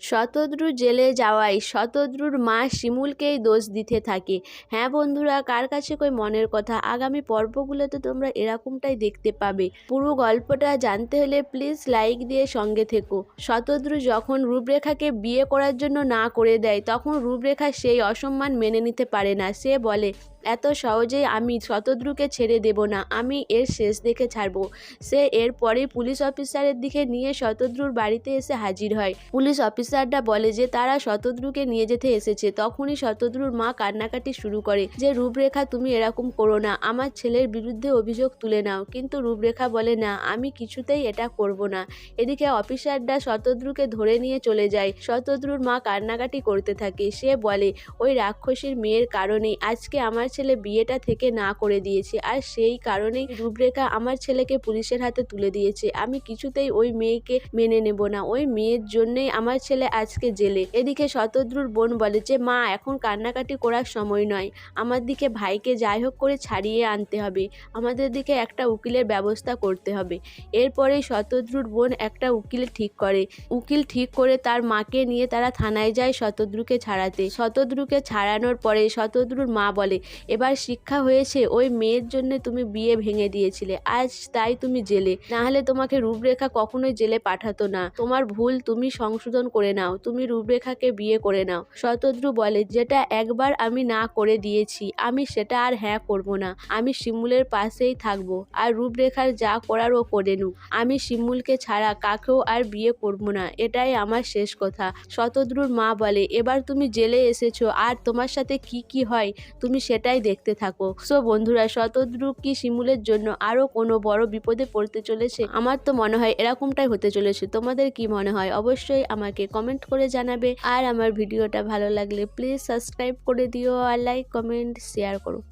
শতদ্রু জেলে যাওয়ায় শতদ্রুর মা শিমুলকেই দোষ দিতে থাকে। হ্যাঁ বন্ধুরা, কার কাছে কই মনের কথা? আগামী পর্বগুলোতে তোমরা এরকমটাই দেখতে পাবে। পুরো গল্পটা জানতে হলে প্লিজ লাইক দিয়ে সঙ্গে থেকো। শতদ্রু যখন রূপরেখাকে বিয়ে করার জন্য না করে দেয়, তখন রূপরেখা সেই অসম্মান মেনে নিতে পারে না। সে বলে এত সহজেই আমি শতদ্রুকে ছেড়ে দেব না, আমি এর শেষ দেখে ছাড়বো। সে এরপরেই পুলিশ অফিসারের দিকে নিয়ে শতদ্রুর বাড়িতে এসে হাজির হয়। পুলিশ অফিসাররা বলে যে, তারা শতদ্রুকে নিয়ে যেতে এসেছে। তখনই শতদ্রুর মা কান্নাকাটি শুরু করে যে, রূপরেখা, তুমি এরকম করো না। আমার ছেলের বিরুদ্ধে অভিযোগ তুলে নাও। কিন্তু রূপরেখা বলে, না, আমি কিছুতেই এটা করব না। এদিকে অফিসাররা শতদ্রুকে ধরে নিয়ে চলে যায়। শতদ্রুর মা কান্নাকাটি করতে থাকে। সে বলে, ওই রাক্ষসীর মেয়ের কারণেই আজকে আমার ছেলে বিয়েটা থেকে না করে দিয়েছে। আর সেই কারণেই রূপরেখা আমার ছেলেকে পুলিশের হাতে তুলে দিয়েছে। আমি কিছুতেই ওই মেয়েকে মেনে নেব না। ওই মেয়ের জন্যই আমার ছেলে আজকে জেলে। এদিকে শতদ্রুর বোন বলে যে, মা, এখন কান্নাকাটি করার সময় নয়। আমার দিকে ভাইকে যাই হোক করে ছাড়িয়ে আনতে হবে। আমাদের দিকে একটা উকিলের ব্যবস্থা করতে হবে। এরপরেই শতদ্রুর বোন একটা উকিল ঠিক করে। উকিল ঠিক করে তার মাকে নিয়ে তারা থানায় যায় শতদ্রুকে ছাড়াতে। শতদ্রুকে ছাড়ানোর পরে শতদ্রুর মা বলে এবার শিক্ষা হয়েছে, ওই মেয়ের জন্য তুমি বিয়ে ভেঙে দিয়েছিলে, আজ তাই তুমি জেলে। না হলে তোমাকে রূপরেখা কখনোই জেলে পাঠাতো না। তোমার ভুল তুমি সংশোধন করে নাও, তুমি রূপরেখাকে বিয়ে করে নাও। শতদ্রু বলে, যেটা একবার আমি না করে দিয়েছি, আমি সেটা আর হ্যাঁ করব না। আমি শিমুলের পাশেই থাকব, আর রূপরেখার যা করার ও করে নুক। আমি শিমুলকে ছাড়া কাকেও আর বিয়ে করব না, এটাই আমার শেষ কথা। শতদ্রুর মা বলে, এবার তুমি জেলে এসেছ, আর তোমার সাথে কি কি হয়, তুমি সেটাই দেখতে থাকো। সো বন্ধুরা শতদ্রু কি শিমুলের জন্য আরও কোনো বড় বিপদে পড়তে চলেছে? আমার তো মনে হয় এরকমটাই হতে চলেছে। তোমাদের কি মনে হয়? অবশ্যই আমাকে কমেন্ট করে জানাবে। আর আমার ভিডিওটা ভালো লাগলে প্লিজ সাবস্ক্রাইব করে দিও আর লাইক কমেন্ট শেয়ার করো।